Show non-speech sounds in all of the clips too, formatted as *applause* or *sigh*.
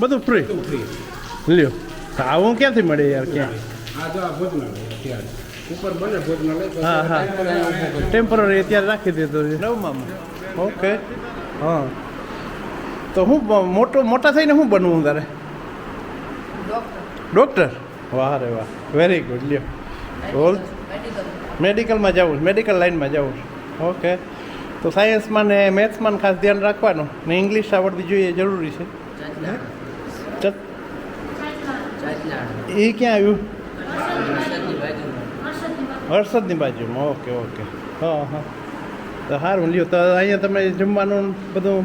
બધું ફ્રી લ્યો. આવું ક્યાંથી મળે યાર ક્યાં? હા, હા. ટેમ્પરરી અત્યારે રાખી દીધો છે. નવમાં ઓકે હા. તો હું મોટો મોટા થઈને શું બનવું તારે? ડૉક્ટર વાહ રે વાહ. વેરી ગુડ લ્યો. ઓલ મેડિકલમાં જવું મેડિકલ લાઈનમાં જવું ઓકે તો સાયન્સમાં ને મેથ્સમાં ખાસ ધ્યાન રાખવાનું ને ઇંગ્લિશ આવડવી જોઈએ જરૂરી છે. એ ક્યાં આવ્યું? હર્ષદની બાજુમાં. Okay okay. હા હા. તો સારું લ્યો તો અહીંયા તમે જમવાનું બધું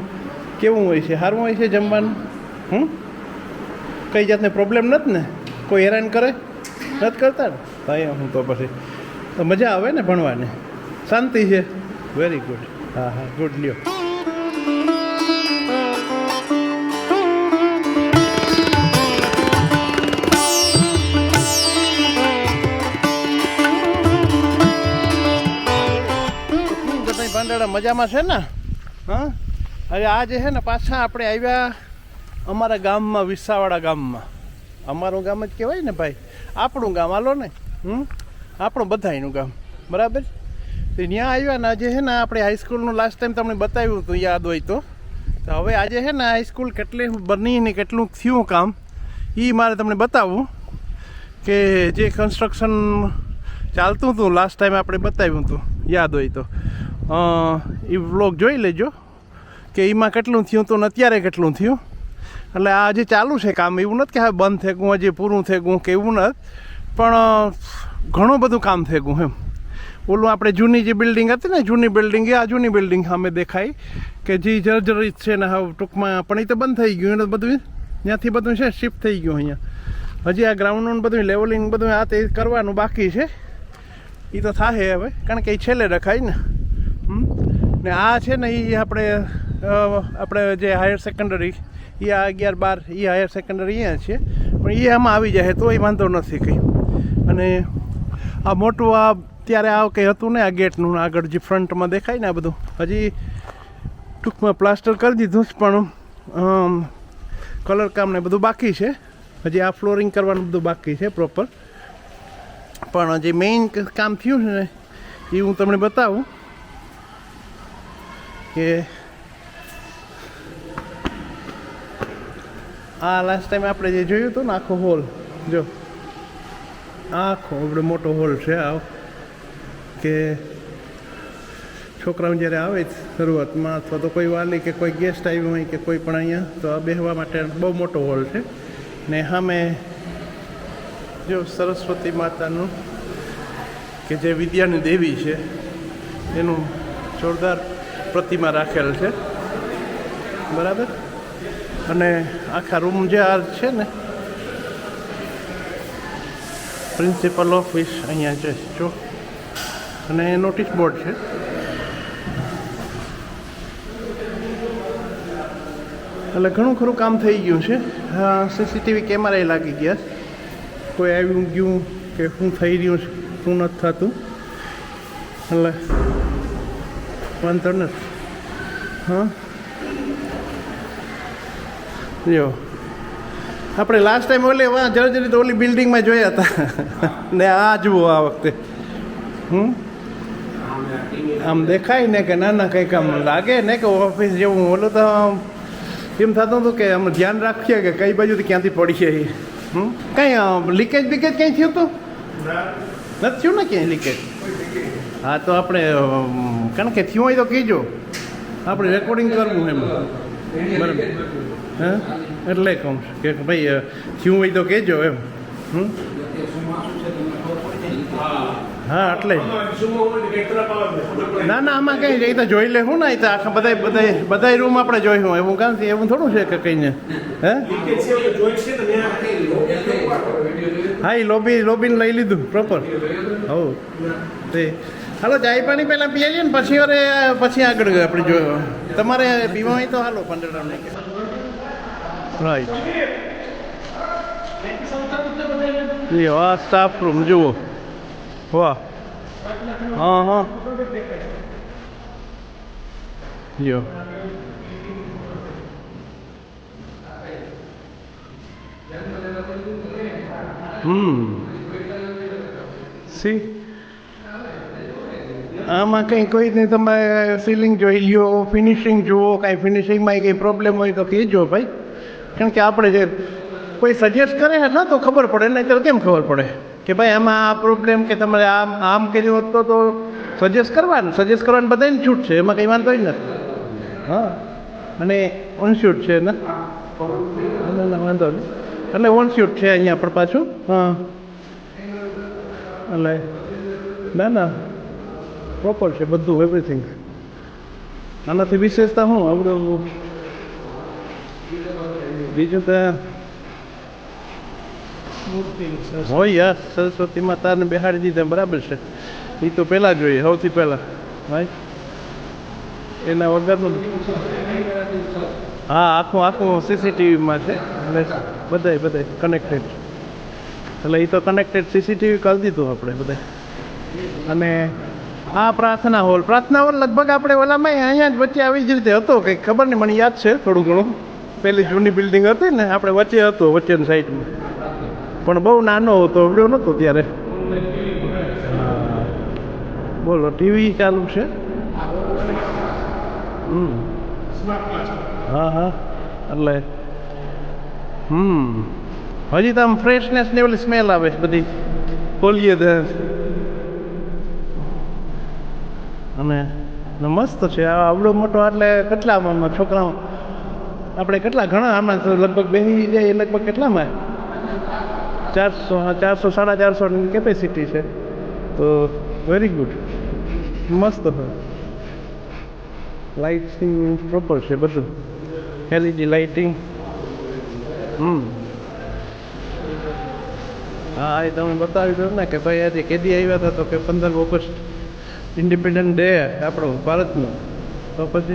કેવું હોય છે? સારું હોય છે જમવાનું? હમ? કઈ જાતની પ્રોબ્લેમ નથી ને? કોઈ હેરાન કરે? નથી કરતા ને? અહીંયા હું તો પછી તો મજા આવે ને ભણવાની? શાંતિ છે. વેરી ગુડ હા હા ગુડ લ્યો બધા ભાંડાડા મજામાં છે ને? હા? હવે આજે છે ને પાછા આપણે આવ્યા અમારા ગામમાં વિસાવાડા ગામમાં. અમારું ગામ જ કહેવાય ને ભાઈ? આપણું ગામ હાલો ને. હમ? આપણું બધાયનું ગામ. બરાબર? તો ત્યાં આવ્યા ને આજે છે ને આપણે હાઈસ્કૂલનું લાસ્ટ ટાઈમ તમને બતાવ્યું હતું, યાદ હોય તો. હવે આજે છે ને હાઈસ્કૂલ કેટલી બની ને કેટલું થયું કામ એ મારે તમને બતાવવું કે જે કન્સ્ટ્રક્શન ચાલતું હતું લાસ્ટ ટાઈમ આપણે બતાવ્યું હતું, યાદ હોય તો. એ વ્લોગ જોઈ લેજો, કે એમાં કેટલું થયું હતું ને અત્યારે કેટલું થયું. એટલે આ જે ચાલુ છે કામ, એવું નથી કે હવે બંધ થઈ ગયું, હજી પૂરું થઈ ગયું કે એવું નથી. પણ ઘણું બધું કામ થઈ ગયું એમ. ઓલું આપણે જૂની જે બિલ્ડિંગ હતી ને, જૂની બિલ્ડિંગ એ આ જૂની બિલ્ડિંગ સામે દેખાય કે જે જર્જરિત છે ને હવે ટૂંકમાં, પણ એ તો બંધ થઈ ગયું, એને બધું ત્યાંથી બધું છે શિફ્ટ થઈ ગયું અહીંયા. હજી આ ગ્રાઉન્ડનું બધું લેવલિંગ બધું આ તે કરવાનું બાકી છે. એ તો થાય હવે, કારણ કે એ છેલ્લે રખાય ને. ને આ છે ને એ આપણે આપણે જે હાયર સેકન્ડરી એ આ અગિયાર બાર એ હાયર સેકન્ડરી અહીંયા છે. પણ એ આમાં આવી જાય તો એ વાંધો નથી કંઈ. અને આ મોટું આ ત્યારે આ કંઈ હતું ને, આ ગેટનું આગળ જે ફ્રન્ટમાં દેખાય ને આ બધું, હજી ટૂંકમાં પ્લાસ્ટર કરી દીધું છે, પણ કલર કામ ને બધું બાકી છે. હજી આ ફ્લોરિંગ કરવાનું બધું બાકી છે પ્રોપર. પણ જે મેઇન કામ થયું છે ને, એ હું તમને બતાવું કે આ લાસ્ટ ટાઈમ આપણે જે જોયું હતું ને, આખો હોલ જો, આખો આપણે મોટો હોલ છે આ. કે છોકરાઓ જ્યારે આવે શરૂઆતમાં, અથવા તો કોઈ વાલી કે કોઈ ગેસ્ટ આવ્યું હોય કે કોઈ પણ અહીંયા, તો આ બેહવા માટે બહુ મોટો હોલ છે. ને સામે જો સરસ્વતી માતાનું કે જે વિદ્યાની દેવી છે, એનું જોરદાર પ્રતિમા રાખેલ છે. બરાબર? અને આખા રૂમ જે આ છે ને પ્રિન્સિપલ ઓફિસ અહીંયા છે, જો અને નોટિસ બોર્ડ છે. એટલે ઘણું ખરું કામ થઈ ગયું છે. સીસીટીવી કેમેરા લાગી ગયા. કોઈ આવ્યું ગયું કે શું થઈ રહ્યું છે, શું નથી થતું. એટલે વાંધો નથી હા. જો. આપણે લાસ્ટ ટાઈમ ઓલી જર્જરી તો ઓલી બિલ્ડિંગમાં જોયા હતા. *laughs* ને આ જુઓ આ વખતે. હમ? આમ દેખાય ને કે ના ના કંઈક આમ લાગે ને કે ઓફિસ જેવું ઓલું તો એમ થતું હતું કે આમ ધ્યાન રાખીએ કે કઈ બાજુથી ક્યાંથી પડીએ એ. કંઈ લીકેજ બીકેજ ક્યાંય થયું હતું? નથી થયું ને ક્યાંય લીકેજ હા તો આપણે કારણ કે થયું હોય તો કહેજો. આપણે રેકોર્ડિંગ કરવું એમ. બરાબર. હા? એટલે કહું કે ભાઈ થયું હોય તો કહેજો એમ. હમ? હા એટલે ના ના આમાં કઈ એ તો જોઈ લેવું ને એ તો આખા બધા બધા બધા રૂમ આપણે જોઈશું એવું કામ એવું થોડું છે કે કહીને હે? હા એ લોબી લોબીને લઈ લીધું પ્રોપર હવ તે. હાલો ચાય પાણી પહેલાં પીએ છીએ ને પછી અરે પછી આગળ આપણે જો તમારે પીવા હોય તો હાલો પંદર રાઈટ સ્ટાફ રૂમ જુઓ. વાહ. હા હા. યો હમ. સી? આમાં કંઈ કોઈ નહીં તમે સીલિંગ જોઈ લ્યો ફિનિશિંગ જુઓ, કાંઈ ફિનિશિંગમાં કંઈ પ્રોબ્લેમ હોય તો કહેજો ભાઈ. કારણ કે આપણે જે કોઈ સજેસ્ટ કરે ને તો ખબર પડે નહીં તો કેમ ખબર પડે? કે ભાઈ આમાં આ પ્રોબ્લેમ કે તમારે આમ આમ કર્યું હોત તો તો સજેસ્ટ કરવાનું. સજેસ્ટ કરવાની બધાને છૂટ છે, એમાં કંઈ વાંધો જ નથી. હા. અને ઓનશ્યુટ છે, ને? ના ના, વાંધો નહીં. એટલે ઓનશ્યુટ છે અહીંયા પણ પાછું. હા. એટલે ના ના. પ્રોપર છે બધું એવરીથિંગ આનાથી વિશેષતા શું? આવડું બીજું તો હોય યાર સરસ્વતી માતાને બેહાડી દીધા, બરાબર છે. એ તો પહેલાં જોઈએ, સૌથી પહેલાં, ભાઈ. એના વગરનું હા, આખું આખું સીસીટીવીમાં છે. એટલે બધાય બધાય કનેક્ટેડ એટલે એ તો કનેક્ટેડ સીસીટીવી કરી દીધું આપણે બધાય. અને આ પ્રાર્થના હોલ પ્રાર્થના હોલ લગભગ આપણે ઓલામાં અહીંયા જ વચ્ચે આવી જ રીતે હતો, કંઈક ખબર નહીં, મને યાદ છે થોડું ઘણું. પેલી જૂની બિલ્ડિંગ હતી ને, આપણે વચ્ચે હતો, વચ્ચેની સાઈડમાં પણ બહુ નાનો હતો આવડ્યો નહોતો ત્યારે. બોલો, ટીવી ચાલુ છે? હમ. હા હા. એટલે, હમ. હજી તો આમ ફ્રેશનેસ ને ઓલી સ્મેલ આવે છે બધી. ખોલીએ તો. અને મસ્ત છે. આ આવડો મોટો એટલે કેટલામાં છોકરાઓ આપણે કેટલા ઘણા? આમાં લગભગ બેસી જાય લગભગ કેટલામાં? ચારસો ચારસો સાડા ચારસોની કેપેસિટી છે. તો વેરી ગુડ મસ્ત છે. લાઇટિંગ પ્રોપર છે બધું. એલઈડી લાઇટિંગ હમ. હા એ તમે બતાવી દો ને કે ભાઈ આજે કેદી આવ્યા હતા તો કે પંદર ઓગસ્ટ ઇન્ડિપેન્ડન્ટ ડે આપણો ભારતનો. તો પછી?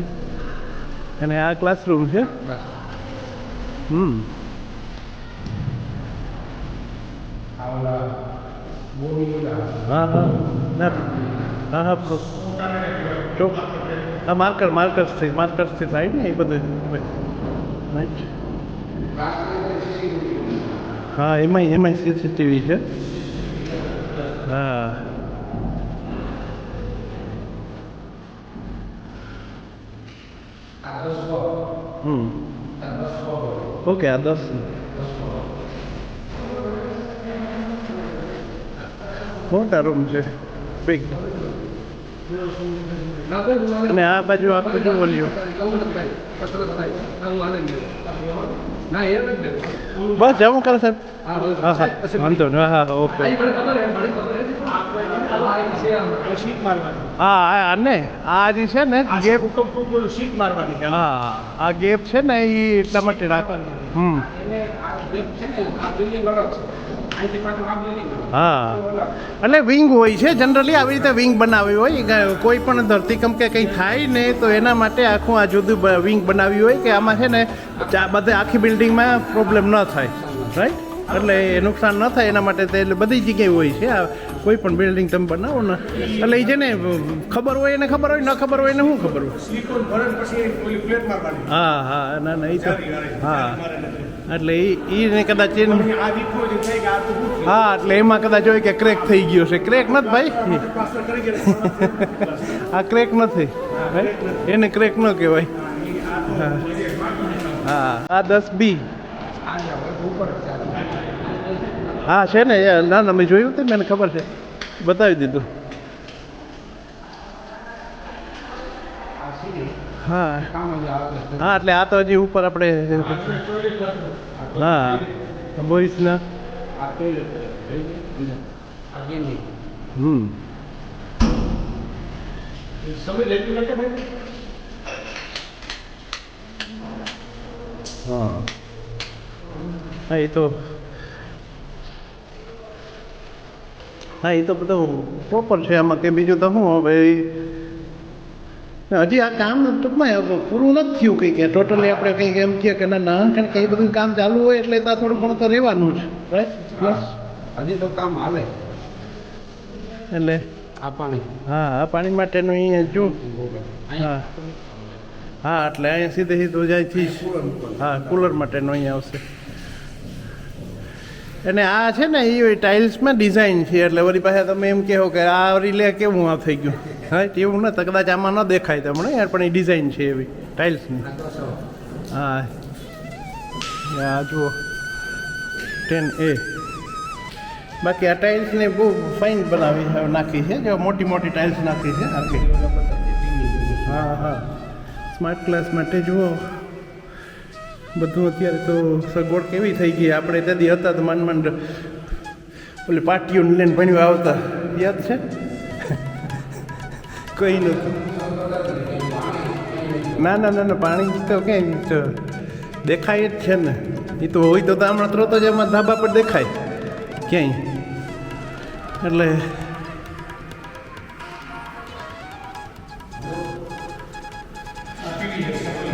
અને આ ક્લાસરૂમ છે? હમ. હા હા ના હા હા ચોક હા માર્કર માર્કર્સથી માર્કર્સથી થાય ને એ બધું રાઈટ હા એમાંય એમાંય સીસીટીવી છે હા હમ ઓકે આ દસ મોટા રૂમ છે. બિગ અને આ બાજુ આખું જુઓ લ્યો ના એ નથી બસ, જવું કરે સાહેબ. હા હા. વાંધો નહીં. હા હા, ઓકે. હા આ આ જે છે ને ગેપ હા આ ગેપ છે ને એ એટલા માટે રાખવાનું. હમ. હા. એટલે વિંગ હોય છે જનરલી આવી રીતે વિંગ બનાવી હોય. કોઈ પણ ધરતીકંપ કે કંઈ થાય ને તો એના માટે આખું આ જુદું વિંગ બનાવ્યું હોય કે આમાં છે ને બધે આખી બિલ્ડિંગમાં પ્રોબ્લેમ ન થાય. રાઈટ એટલે નુકસાન ન થાય એના માટે તે બધી જગ્યાએ હોય છે. કોઈ પણ બિલ્ડિંગ તમે બનાવો ને, એટલે એ છે ને ખબર હોય એને ખબર હોય, ન ખબર હોય એને શું ખબર હોય હા હા, ના ના એ તો હા એટલે એ એને કદાચ એને? હા, એટલે એમાં કદાચ હોય કે ક્રેક થઈ ગયો છે ક્રેક નથી ભાઈ આ ક્રેક નથી? એને ક્રેક ન કહેવાય હા આ દસ બી ઉપર. હા, છે ને ના ના, મેં જોયું હતું મને ખબર છે બતાવી દીધું હા. હા, એટલે આ તો હજી ઉપર આપણે હા, બોઈસના. હમ હા, એ તો હા એ તો બધું પ્રોપર છે આમાં કે બીજું તો શું હવે હજી આ કામ ટૂંકમાં પૂરું નથી થયું કંઈ કે ટોટલી આપણે કંઈક એમ કહે કે ના ના કારણ કે એ બધું કામ ચાલુ હોય એટલે ત્યાં થોડું ઘણું તો રહેવાનું જ રાઈટ હજી તો કામ હાલે. એટલે આ પાણી. હા આ પાણી માટેનું અહીંયા જો હા. હા એટલે અહીંયા સીધે સીધું જાય છે. હા કુલર માટેનું અહીંયા આવશે. અને આ છે ને એ ટાઇલ્સમાં ડિઝાઇન છે, એટલે વળી પાસે તમે એમ કહો કે આ રીલે કેવું આ થઈ ગયું? હા એવું ન, કદાચ આમાં ન દેખાય તમને, યાર, પણ એ ડિઝાઇન છે એવી, ટાઇલ્સની. હા. આ જુઓ. ટેન એ બાકી આ ટાઇલ્સને બહુ ફાઇન બનાવી નાખી છે, જો મોટી મોટી ટાઇલ્સ નાખી છે, આખી. હા હા. સ્માર્ટ ક્લાસ માટે જુઓ. બધું અત્યારે તો સગવડ કેવી થઈ ગઈ. આપણે તેથી હતા તો માંડ માંડ ઓલી પાટીઓને લઈને ભણવા આવતા. યાદ છે? *laughs* કંઈ નહોતું ના ના ના ના પાણી તો ક્યાંય દેખાય જ છે ને. એ તો હોય તો હમણાં ત્રોતો જ એમાં ધાબા પર દેખાય. ક્યાંય? એટલે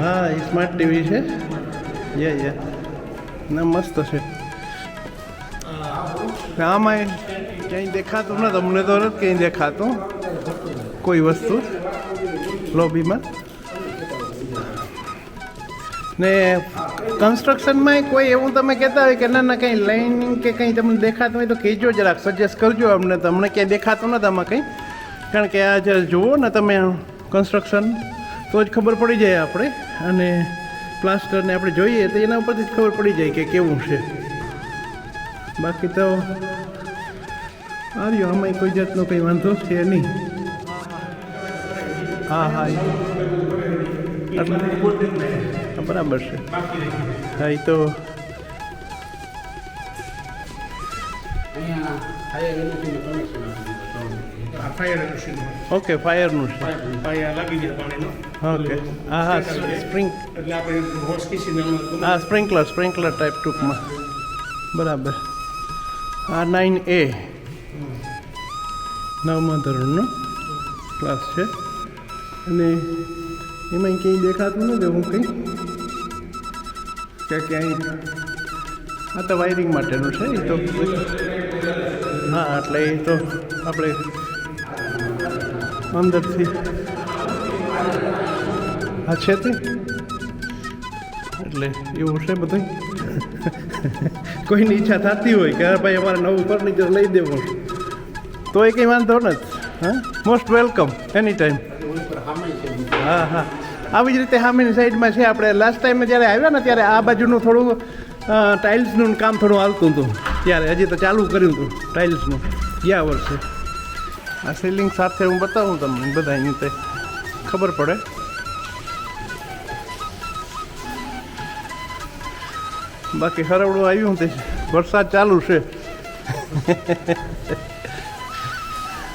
હા, એ સ્માર્ટ ટીવી છે. યા યા ના, મસ્ત છે. આમાં ક્યાંય દેખાતું ન તમને તો નથી ક્યાંય દેખાતું. કોઈ વસ્તુ લોબીમાં ને કન્સ્ટ્રક્શનમાં કોઈ એવું તમે કહેતા હોય કે ના ના, કંઈ લાઇનિંગ કે કંઈ તમને દેખાતું હોય તો કહેજો જરાક. સજેસ્ટ કરજો અમને તમને ક્યાંય દેખાતું નથી આમાં કંઈ. કારણ કે આ જ્યારે જુઓ ને તમે કન્સ્ટ્રક્શન તો જ ખબર પડી જાય આપણે. અને પ્લાસ્ટરને આપણે જોઈએ તો એના ઉપરથી જ ખબર પડી જાય કે કેવું છે. બાકી તો આવ્યો આમાં કોઈ જાતનો કંઈ વાંધો છે નહીં. હા હા બરાબર છે. હા, એ તો અહીંયા ઓકે ફાયરનું છે અહીંયા લાગી જાય પાણીનો. ઓકે હા હા સ્પ્રિંગ. એટલે આપણે હા સ્પ્રિંકલર સ્પ્રિંકલર ટાઈપ ટૂંકમાં. બરાબર. આ નાઇન એ નવમા ધોરણનો ક્લાસ છે. અને એમાં ક્યાંય દેખાતું નથી હું કંઈ. કે ક્યાંય. આ તો વાયરિંગ માટેનું છે એ તો. હા એટલે એ તો આપણે અંદરથી. આ છે તે? એટલે એવું છે બધું? *laughs* કોઈની ઈચ્છા થતી હોય કે ભાઈ, અમારે નવું ફર્નિચર લઈ દેવું. તો એ કંઈ વાંધો નથી, હા? મોસ્ટ વેલકમ એની ટાઈમ હા હા. આવી જ રીતે સામેની સાઈડમાં છે. આપણે લાસ્ટ ટાઈમે જ્યારે આવ્યા ને, ત્યારે આ બાજુનું થોડું ટાઇલ્સનું કામ થોડું હાલતું હતું. ત્યારે હજી તો ચાલુ કર્યું હતું ટાઇલ્સનું ગયા વર્ષે. આ સીલિંગ સાથે હું બતાવું તમને બધા અહીં તે ખબર પડે. બાકી હરવડું આવ્યું તે વરસાદ ચાલુ છે.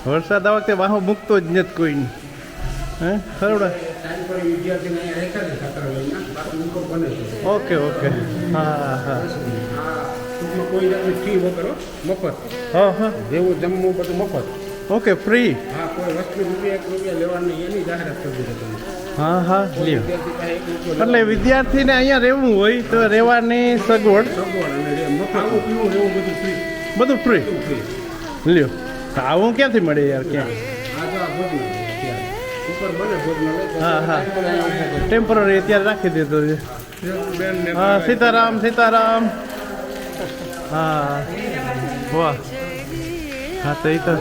વરસાદ આ વખતે વાહો મૂકતો જ નથી કોઈને. હે હરવડા? Okay okay. હા હા કોઈ ફી વગર મફત. હા હા. જેવું જમવું બધું મફત. ઓકે ફ્રી હા કોઈ વસ્તુ રૂપિયા એક રૂપિયા લેવાની એની જાહેરાત કરી દીધી તમે. હા હા લ્યો. એટલે વિદ્યાર્થીને અહીંયા રહેવું હોય તો રહેવાની સગવડ? બધું ફ્રી લ્યો. આવું ક્યાંથી મળે યાર ક્યાં? હા, હા. ટેમ્પરરી અત્યારે રાખી દીધો છે. હા સીતારામ સીતારામ. હા. વાહ. હા, તો એ તો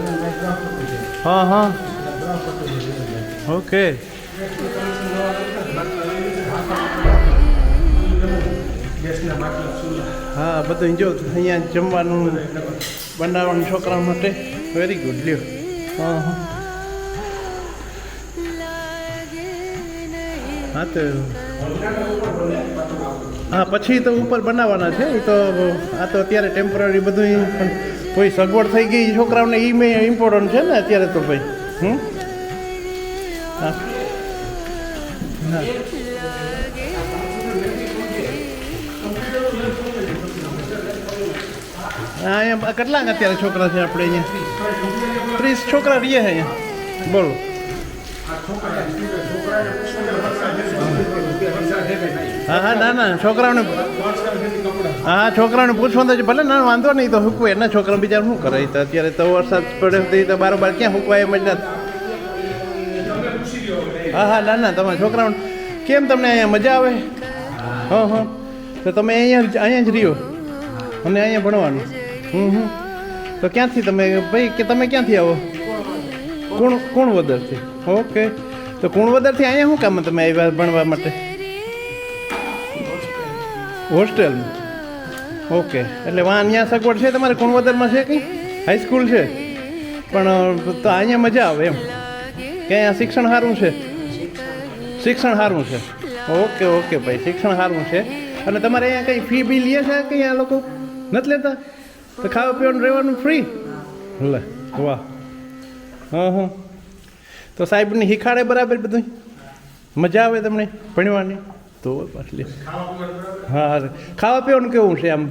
હા હા. ઓકે. હા, બધું જો અહીંયા જમવાનું, બનાવવાનું છોકરા માટે વેરી ગુડ લ્યો. હા હા. હા, તો હા, પછી તો ઉપર બનાવવાના છે, એ તો આ તો અત્યારે ટેમ્પરરી બધું પણ કોઈ સગવડ થઈ ગઈ છોકરાઓને એ મેં ઇમ્પોર્ટન્ટ છે ને અત્યારે તો ભાઈ, હમ? હા. અહીંયા કેટલા અત્યારે છોકરા છે આપણે અહીંયા? ત્રીસ છોકરા રહીએ છે અહીંયા. બોલો. હા હા, ના ના, છોકરાઓને હા, છોકરાને પૂછવાનું તો ભલે ના, વાંધો નહીં, તો હૂકવે. એના છોકરા બીજા શું કરે? તો અત્યારે તો વરસાદ પડે તો બારોબાર ક્યાં હૂકવાય એમ જ નથી. હા હા, ના ના, તમારા છોકરાઓ કેમ તમને અહીંયા મજા આવે? હા હા. તો તમે અહીંયા અહીંયા જ રહ્યો. અને અહીંયા ભણવાનું. હમ હમ તો ક્યાંથી તમે, ભાઈ, કે તમે ક્યાંથી આવો? કુણ વદરથી ઓકે. તો કુણવદરથી અહીંયા શું કામ તમે આવ્યા ભણવા માટે? હોસ્ટેલમાં. ઓકે. એટલે વાં અહીંયા સગવડ છે? તમારે કુણવદરમાં છે કંઈ? હાઈસ્કૂલ છે? પણ તો અહીંયા મજા આવે એમ. કે અહીંયા શિક્ષણ સારું છે? શિક્ષણ સારું છે. ઓકે ઓકે ભાઈ, શિક્ષણ સારું છે. અને તમારે અહીંયા કંઈ ફી બી લે છે કંઈ આ લોકો? નથી લેતા? તો ખાવા પીવાનું, રહેવાનું ફ્રી લે, વાહ. હા હા. તો સાહેબની શીખાડે બરાબર બધું મજા આવે તમને ભણવાની? તો પાછલી હા. ખાવા પીવાનું કેવું છે આમ?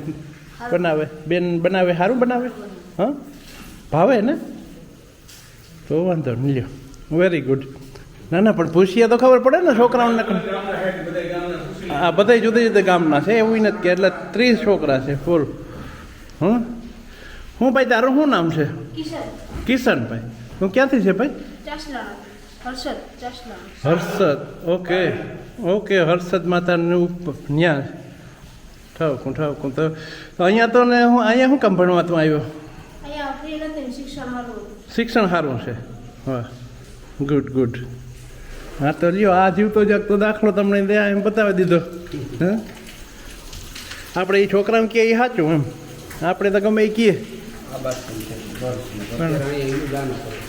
બનાવે? બેન બનાવે? સારું બનાવે? હા? ભાવે ને? તો વાંધો નહીં લ્યો. વેરી ગુડ ના ના પણ પૂછીએ તો ખબર પડે ને છોકરાઓને હા બધા જુદા જુદા ગામના છે. એવું નથી કે એટલે ત્રીસ છોકરા છે ફૂલ હં? હું ભાઈ તારું શું નામ છે? કિશન. કિશનભાઈ તું ક્યાંથી છે ભાઈ? હર્ષદ. ઓકે. ઓકે હર્ષદ માતાનું ન્યા ઠાવકું ઠાવકું તો તો અહીંયા તો ને હું અહીંયા શું કામ ભણવા તું આવ્યો? શિક્ષણ સારું છે. હા ગુડ ગુડ હા તો લ્યો આ જીવતો જાગતો દાખલો તમને દે એમ બતાવી દીધો. હા? આપણે એ છોકરાને કહે એ સાચું એમ. આપણે તો ગમે એ કહીએ.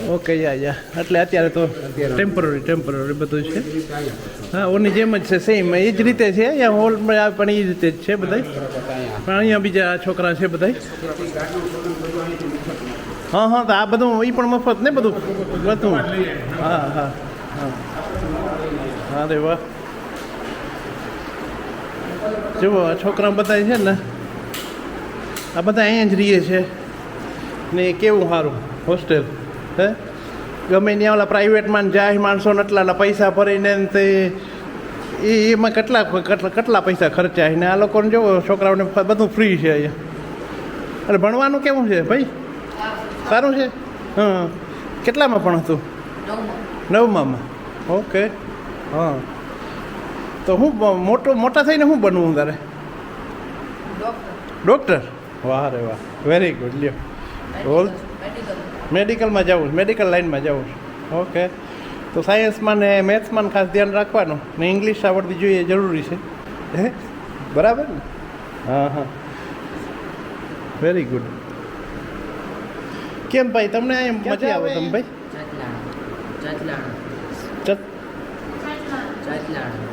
Okay yeah yeah. એટલે અત્યારે તો ટેમ્પરરી ટેમ્પરરી બધું છે. હા ઓની જેમ જ છે સેમ એ જ રીતે છે અહીંયા હોલમાં પણ એ રીતે જ છે બધા પણ અહીંયા બીજા છોકરા છે બધા હા હા તો આ બધું એ પણ મફત ને બધું? બધું હા હા હા. હા રે વાહ. જુઓ છોકરા બધા છે ને આ બધા અહીંયા જ રહીએ છે. ને કેવું સારું હોસ્ટેલ હે? ગમે ત્યાં ઓલા પ્રાઇવેટમાં જાય માણસો ને એટલા પૈસા ભરીને તે એ એમાં કેટલા કેટલા પૈસા ખર્ચાય ને આ લોકોને જો છોકરાઓને બધું ફ્રી છે અહીંયા. એટલે ભણવાનું કેવું છે ભાઈ? સારું છે? હા. કેટલામાં પણ હતું નવમામાં. ઓકે. હા. તો હું મોટો મોટા થઈને શું બનવું તારે? ડૉક્ટર. વાહ રે વાહ. વેરી ગુડ લ્યો. ઓલ મેડિકલમાં જવું મેડિકલ લાઈનમાં જવું ઓકે તો સાયન્સમાં ને મેથ્સમાં ખાસ ધ્યાન રાખવાનું. ને ઇંગ્લિશ આવડવી જોઈએ જરૂરી છે. હે? બરાબર ને? હા હા. વેરી ગુડ કેમ ભાઈ તમને એમ મજા આવે તમે ભાઈ?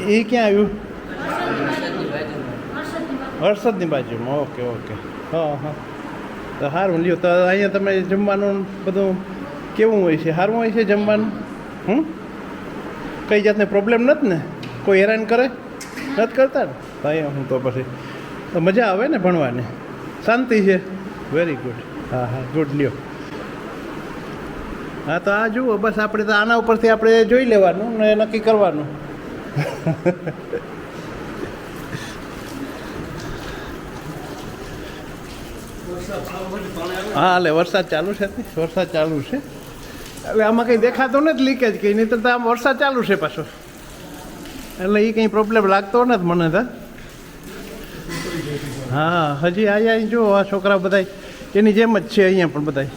એ ક્યાં આવ્યું? હર્ષદની બાજુમાં. ઓકે ઓકે હા હા. તો સારું લ્યો, તો અહીંયા તમે જમવાનું બધું કેવું હોય છે? સારું હોય છે જમવાનું? હમ? કઈ જાતની પ્રોબ્લેમ નથી ને? કોઈ હેરાન કરે? નથી કરતા ને? અહીંયા હું તો પછી, તો મજા આવે ને ભણવાની? શાંતિ છે? વેરી ગુડ હા હા ગુડ લ્યો. હા, તો આ જુઓ, બસ આપણે તો આના ઉપરથી આપણે જોઈ લેવાનું ને નક્કી કરવાનું. *laughs* હા એટલે વરસાદ ચાલુ છે? વરસાદ ચાલુ છે. એટલે આમાં કંઈ દેખાતો નથી લીકેજ કંઈ, નહીં તો આમ વરસાદ ચાલુ છે પાછો. એટલે એ કંઈ પ્રોબ્લેમ લાગતો નથી મને તો. હા, હજી અહીંયા જો આ છોકરા બધાય. એની જેમ જ છે અહીંયા પણ બધાય.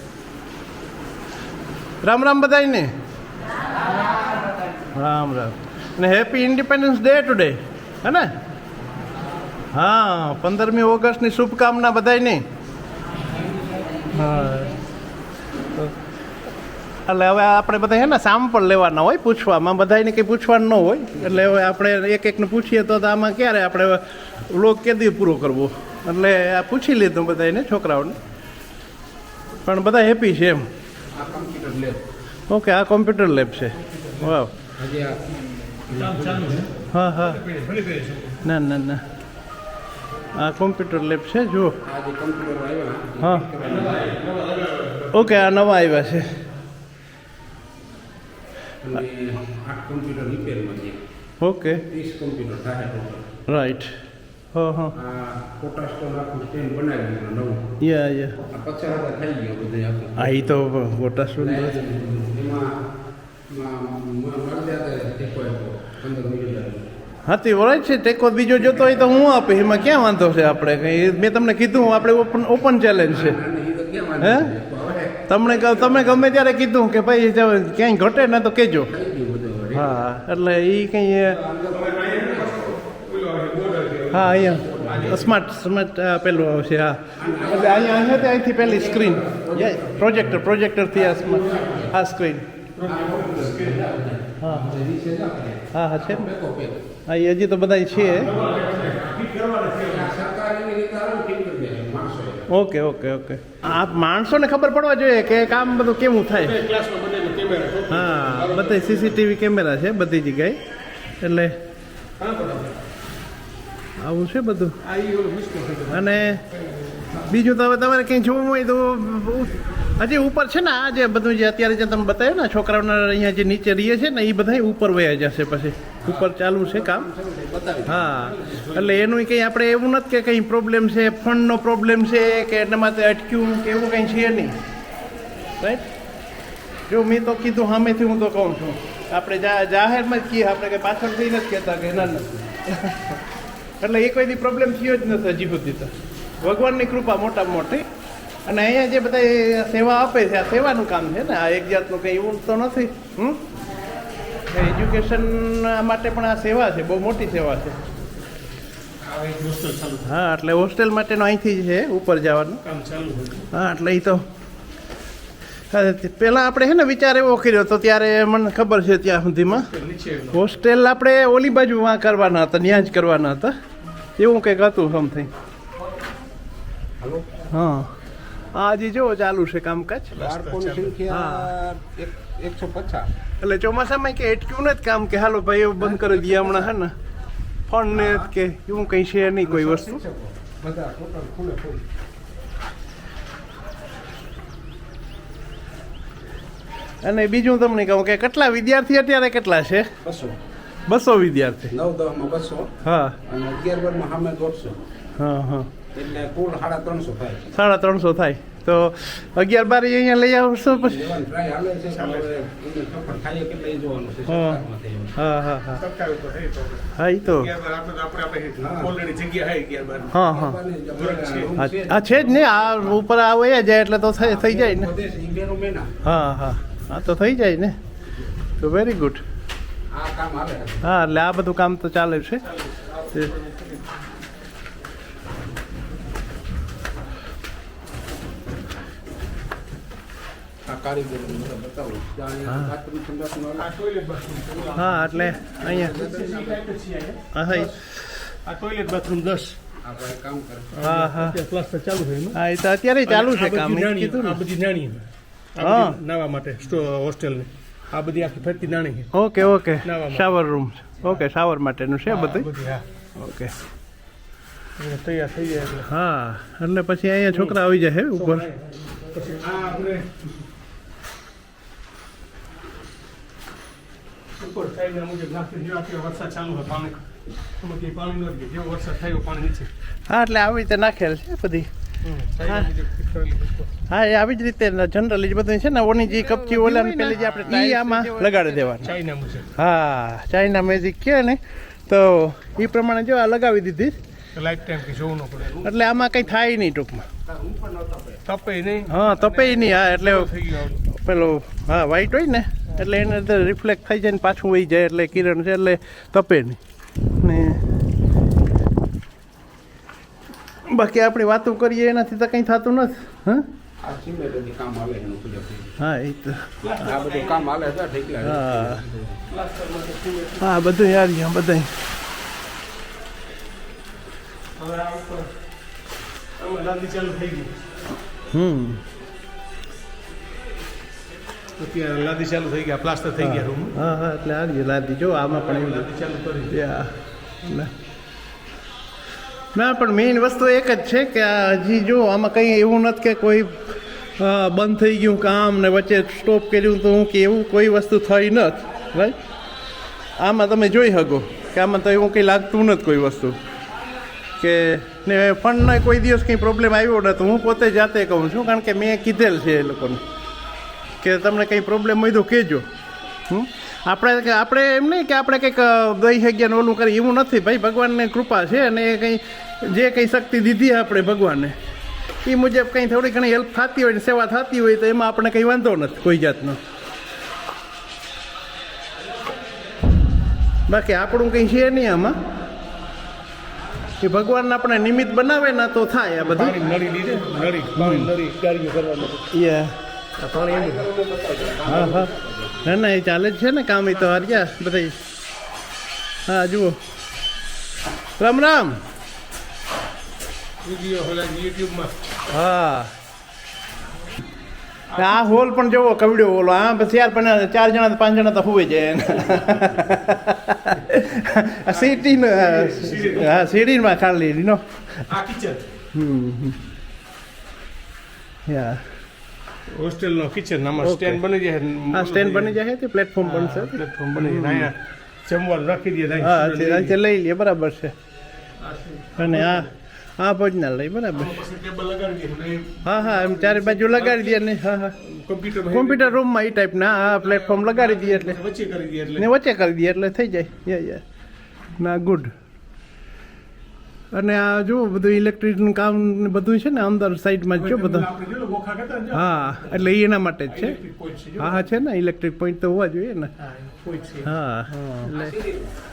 રામ રામ બધાય ને રામ રામ. અને હેપી ઇન્ડિપેન્ડન્સ ડે ટુડે હે ને? હા, પંદરમી ઓગસ્ટની શુભકામના બધાયને. હા. એટલે હવે આપણે બધા હે ને સામ્પલ લેવાના હોય પૂછવામાં. બધાને કંઈ પૂછવાનું ન હોય. એટલે હવે આપણે એક એકને પૂછીએ તો આમાં ક્યારે આપણે લોક કેદી પૂરો કરવો? એટલે આ પૂછી લીધું બધાને છોકરાઓને. પણ બધા હેપી છે એમ. આ કમ્પ્યુટર લેબ ઓકે આ કોમ્પ્યુટર લેબ છે. વાવ હા. હા ના ના ના. આ કોમ્પ્યુટર લેબ છે જુઓ હા ઓકે આ નવા આવ્યા છે ઓકે રાઈટ હા હા યા યા આ ઈ તો મોટા હાથી વળે છે. ટેકો બીજો જોતો હોય તો હું આપીશ એમાં ક્યાં વાંધો છે આપણે? કંઈ મેં તમને કીધું આપણે ઓપન ઓપન ચેલેન્જ છે. હે? તમને તમે ગમે ત્યારે કીધું કે ભાઈ ક્યાંય ઘટે ને તો કહેજો. હા, એટલે એ કંઈ હા, અહીંયા. સ્માર્ટ સ્માર્ટ પેલું આવશે હા. એટલે અહીંયા અહીંયા અહીંથી પેલી સ્ક્રીન. પ્રોજેક્ટર, પ્રોજેક્ટરથી આ સ્માર્ટ આ સ્ક્રીન. હા હા હા છે હા એ હજી તો બધા છે. Okay okay okay. આ માણસોને ખબર પડવા જોઈએ કે કામ બધું કેવું થાય. હા બધા સીસીટીવી કેમેરા છે બધી જગ્યાએ. એટલે આવું છે બધું. અને બીજું તો હવે તમારે ક્યાંય જોવું હોય તો હજી ઉપર છે ને આ જે બધું જે અત્યારે જે તમે બતાવ્યું ને, છોકરાઓના અહીંયા જે નીચે રહીએ છે ને, એ બધા ઉપર વયા જશે પછી. ઉપર ચાલુ છે કામ. હા. એટલે એનું કંઈ આપણે એવું નથી કે કંઈ પ્રોબ્લેમ છે, ફંડનો પ્રોબ્લેમ છે, કે એના માટે અટક્યું કે એવું કંઈ છે નહીં. રાઈટ જો મેં તો કીધું સામેથી હું તો કહું છું. આપણે જા, જાહેરમાં જ કહીએ આપણે કંઈ પાછળથી નથી કહેતા કે ના નથી *laughs* એટલે એ કોઈ પ્રોબ્લેમ થયો જ નથી હજી સુધી તો. ભગવાનની કૃપા મોટામાં મોટી. અને અહીંયા જે બધા સેવા આપે છે આ સેવાનું કામ છે ને આ એક જાતનું કંઈ એવું તો નથી હમ? એજ્યુકેશન માટે પણ આ સેવા છે બહુ મોટી સેવા છે. હા એટલે હોસ્ટેલ માટેનો અહીંથી જ છે ઉપર જવાનું. હા એટલે એ તો. પહેલાં આપણે છે ને વિચાર એવો કર્યો તો ત્યારે મને ખબર છે ત્યાં સુધીમાં. હોસ્ટેલ આપણે ઓલી બાજુ વાં કરવાના હતા ત્યાં જ કરવાના હતા. એવું કંઈક હતું સમથિંગ હા. આ હજી જો ચાલુ છે કામકાજ. બાળકોની સંખ્યા એકસો પચાસ. એટલે ચોમાસામાં કે અટક્યું નથી કામ કે હાલો ભાઈ એવું બંધ કરી દઈએ હમણાં હે ને? ફોન ને કે એવું કંઈ છે નહીં કોઈ વસ્તુ. બધા ટોટલ ખુલે ખુલ અને બીજું તમને કહું કે કેટલા વિદ્યાર્થી અત્યારે કેટલા છે? બસો. બસો વિદ્યાર્થી. નવ દસમાં બસો. હા. અને અગિયાર બારમાં સામે દોઢસો. હા હા. એટલે કુલ સાડા ત્રણસો થાય. સાડા ત્રણસો થાય. તો અગિયાર બાર અહીંયા લઈ આવશો પછી? હા. એ તો હે હા. હા છે, જ ને આ ઉપર આ વયા જાય એટલે તો થઈ થઈ જાય ને. હા હા. હા તો થઈ જાય ને. તો વેરી ગુડ આ કામ હાલે. હા એટલે આ બધું કામ તો ચાલે છે તે- આ કારીગરો બધા બતાવું ત્યાં હા. એટલે અહીંયા હા આ ટોયલેટ બાથરૂમ દસ હા હા હા એ તો અત્યારે ચાલુ છે કામ કીધું આ બધી નાની હા. નાવા માટે હોસ્ટેલની આ બધી આખી ફરતી નાની okay okay shower room okay shower માટેનું છે બધું ઓકે તૈયાર થઈ જાય હા એટલે પછી અહીંયા છોકરા આવી જાય ઉપર ઉપર સાઈડના મુજબ નાખી જેવા કે વરસાદ ચાલુ હોય પાણી. એમાં પાણી ન જેવો વરસાદ થાય પાણી નીચે. હા એટલે આવી રીતે નાખેલ છે બધી. હા એ આવી જ રીતે જનરલી જ બધું છે ને ઓની જે કપચી ઓલા ને પેલી જે આપણે ઈ આમાં લગાડી દેવાની. ચાઇના મુજબ. હા ચાઇના મેજિક કહે ને તો એ પ્રમાણે જો આ લગાવી દીધી. લાઈફ ટાઈમ કે જોવું ન પડે. એટલે આમાં કંઈ થાય નહીં ટૂંકમાં. તપે નહીં. હા તપે નહીં હા એટલે પેલો હા વ્હાઈટ હોય ને એટલે એને અંદર રિફ્લેક્ટ થઈ જાય ને પાછું વહી જાય એટલે કિરણ છે એટલે તપે નહીં. ને બાકી આપણે વાતો કરીએ એનાથી તો કંઈ થતું નથી હા? હા એ તો. આ બધું કામ હાલે છે ઠીકલા હા. હા બધું યાર અહીંયા બધા હમ. અત્યારે લાદી ચાલુ થઈ ગયા પ્લાસ્ટર થઈ ગયા રૂમ હા હા એટલે આવી લાદી જો આમાં પણ એવું લાદી ચાલુ કરી. ના પણ મેઇન વસ્તુ એક જ છે કે આ હજી જો આમાં કંઈ એવું નથી કે કોઈ બંધ થઈ ગયું કામ ને વચ્ચે સ્ટોપ કર્યું તો હું કે એવું કોઈ વસ્તુ થઈ નથી રાઈટ આમાં તમે જોઈ શકો કે આમાં તો એવું કંઈ લાગતું નથી કોઈ વસ્તુ. કે ને ફંડનો કોઈ દિવસ કંઈ પ્રોબ્લેમ આવ્યો નથી. હું પોતે જાતે કહું છું કારણ કે મેં કીધેલ છે એ લોકોને. કે તમને કંઈ પ્રોબ્લેમ હોય તો કહેજો. હમ? આપણે આપણે એમ નહીં કે આપણે કંઈક દઈ શકીએ ને ઓલું કરીએ એવું નથી. ભાઈ ભગવાનની કૃપા છે અને એ કંઈ જે કંઈ શક્તિ દીધી આપણે ભગવાને. એ મુજબ કંઈ થોડી ઘણી હેલ્પ થતી હોય ને સેવા થતી હોય તો એમાં આપણે કંઈ વાંધો નથી કોઈ જાતનો. બાકી આપણું કંઈ છે નહીં આમાં. કે ભગવાન આપણે નિમિત્ત બનાવે ને તો થાય આ બધું. હા હા. ના ના એ ચાલે જ છે ને કામ એ તો હરિયા બધા હા જુઓ. રામ રામ. હા. આ હોલ પણ જોવો કવડ્યો હોલ. આ બસ ચાર પણ ચાર જણા તો પાંચ જણા તો હોય છે. સીટી હા સીડીમાં ખાલી નો. હમ. યા. હોસ્ટેલનો કિચન આમાં સ્ટેન્ડ બની જાય. આ સ્ટેન્ડ બની જાય તે પ્લેટફોર્મ બનશે. પ્લેટફોર્મ બની જાય. જમવાનું રાખી દે હા લઈ લઈએ બરાબર છે. અને આ હા ભોજનાલય બરાબર હા હા એમ ચારે બાજુ લગાડી દઈએ ને હા હા. કોમ્પ્યુટર રૂમમાં એ ટાઈપના આ પ્લેટફોર્મ લગાડી દઈએ એટલે. વચ્ચે કરી દે એટલે. ને વચ્ચે કરી દઈએ એટલે થઈ જાય. યા યા ના ગુડ અને આ જુઓ બધું ઇલેક્ટ્રિકનું કામ બધું છે ને અંદર સાઈડમાં જ જો બધું. જો હા એટલે એ એના માટે જ છે. જો. હા હા છે ને ઇલેક્ટ્રિક પોઈન્ટ તો હોવા જોઈએ ને. હા હા. એટલે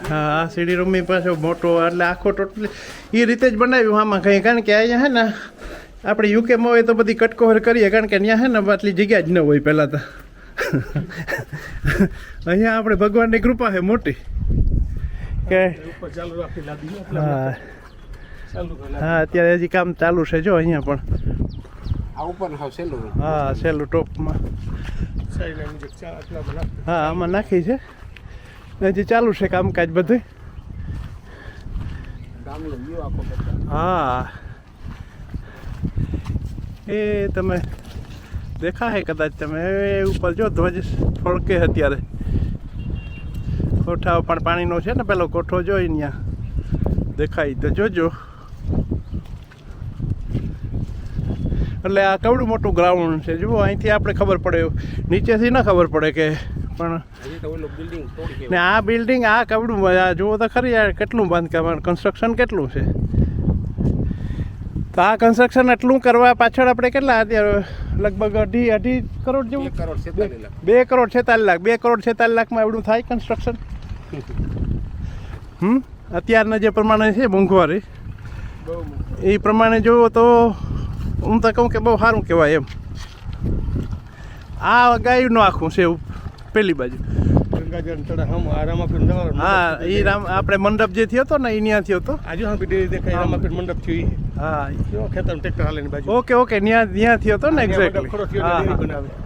હા આ સીડી રૂમની પાછો મોટો એટલે આખો ટોટલી એ રીતે જ બનાવ્યું આમાં કંઈ. કારણ કે અહીંયા હે ને આપણે યુકેમાં હોય તો બધી કટકોહર કરીએ. કારણ કે ત્યાં હે ને આટલી જગ્યા જ ન હોય પહેલાં તો. અહીંયા આપણે ભગવાનની કૃપા છે મોટી. કે હા હા અત્યારે હજી કામ ચાલુ છે જો અહીંયા પણ. આ ઉપર હા સેલું હા સેલું ટોપમાં. હા આમાં નાખી છે. હજી ચાલુ છે કામકાજ બધું. હા. એ તમે દેખાશે કદાચ તમે. એ ઉપર જો ધ્વજ ફળકે અત્યારે. કોઠા પણ પાણીનો છે ને પેલો કોઠો જોઈ ત્યાં દેખાય તો જોજો. એટલે આ કવડું મોટું ગ્રાઉન્ડ છે? જુઓ અહીંથી આપણે ખબર પડે નીચેથી ન ખબર પડે કે પણ ને આ બિલ્ડિંગ આ કવડું આ જુઓ તો ખરી યાર કેટલું બાંધકામ કન્સ્ટ્રક્શન કેટલું છે? તો આ કન્સ્ટ્રક્શન એટલું કરવા પાછળ આપણે કેટલા અત્યારે લગભગ અઢી અઢી કરોડ જેવું? બે કરોડ છેતાલીસ લાખ. બે કરોડ છેતાલીસ લાખમાં એવડું થાય કન્સ્ટ્રક્શન *laughs* હમ? અત્યારના જે પ્રમાણે છે મોંઘવારી એ પ્રમાણે જુઓ તો હું તો કહું કે બહુ સારું કહેવાય એમ. આ ગાયું આખું છે એવું પેલી બાજુ. હા એ રામ આપણે મંડપ જે થયો હતો ને એ ત્યાં થયો હતો આજુ હા દેખાય રામાપીર મંડપ થયું. હા ખેતર ટ્રેક્ટર હાલે બાજુ. ઓકે ઓકે ત્યાં ત્યાં થયો હતો ને એક્ઝેક્ટલી હા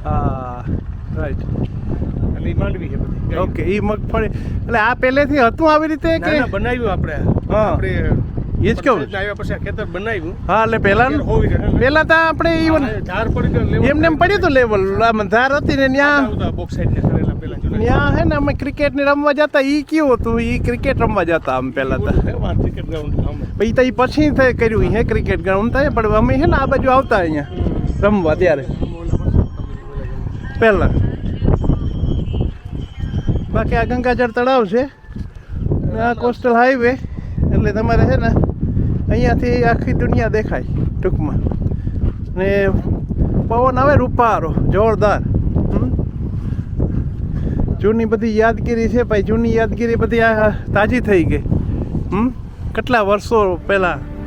હા. રાઈટ અને માંડવી છે બધી ઓકે એ મગફળી એટલે આ પહેલેથી હતું આવી રીતે કે? બનાવ્યું આપણે. હા. આપણે એ જ કહું આવ્યા પછી આ ખેતર બનાવ્યું. હા એટલે પહેલા પહેલા તો આપણે ઈવન ધાર પડી એમને એમ પડ્યું હતું લેવલ. આમ ધાર હતી ને ત્યાં આવતા બોક્સ સાઈડ ને કરેલા ત્યાં હે ને અમે ક્રિકેટ ને રમવા જતા ઈ કેવું હતું? ઈ ક્રિકેટ રમવા જતા આમ પહેલા તો. ક્રિકેટ ગ્રાઉન્ડ પછી તો ઈ પછી થઈ કર્યું હે ક્રિકેટ ગ્રાઉન્ડ થાય પણ અમે હે ને આ બાજુ આવતા અહીંયા રમવા ત્યારે. પહેલા. બાકી આ ગંગાજળ તળાવ છે આ કોસ્ટલ હાઈવે એટલે તમારે છે ને અહીંયાથી આખી દુનિયા દેખાય ટૂંકમાં. ને પવન આવે રૂપારો, જોરદાર. જૂની બધી યાદગીરી છે ભાઈ, જૂની યાદગીરી બધી આ તાજી થઈ ગઈ. હમ. કેટલા વર્ષો પહેલાં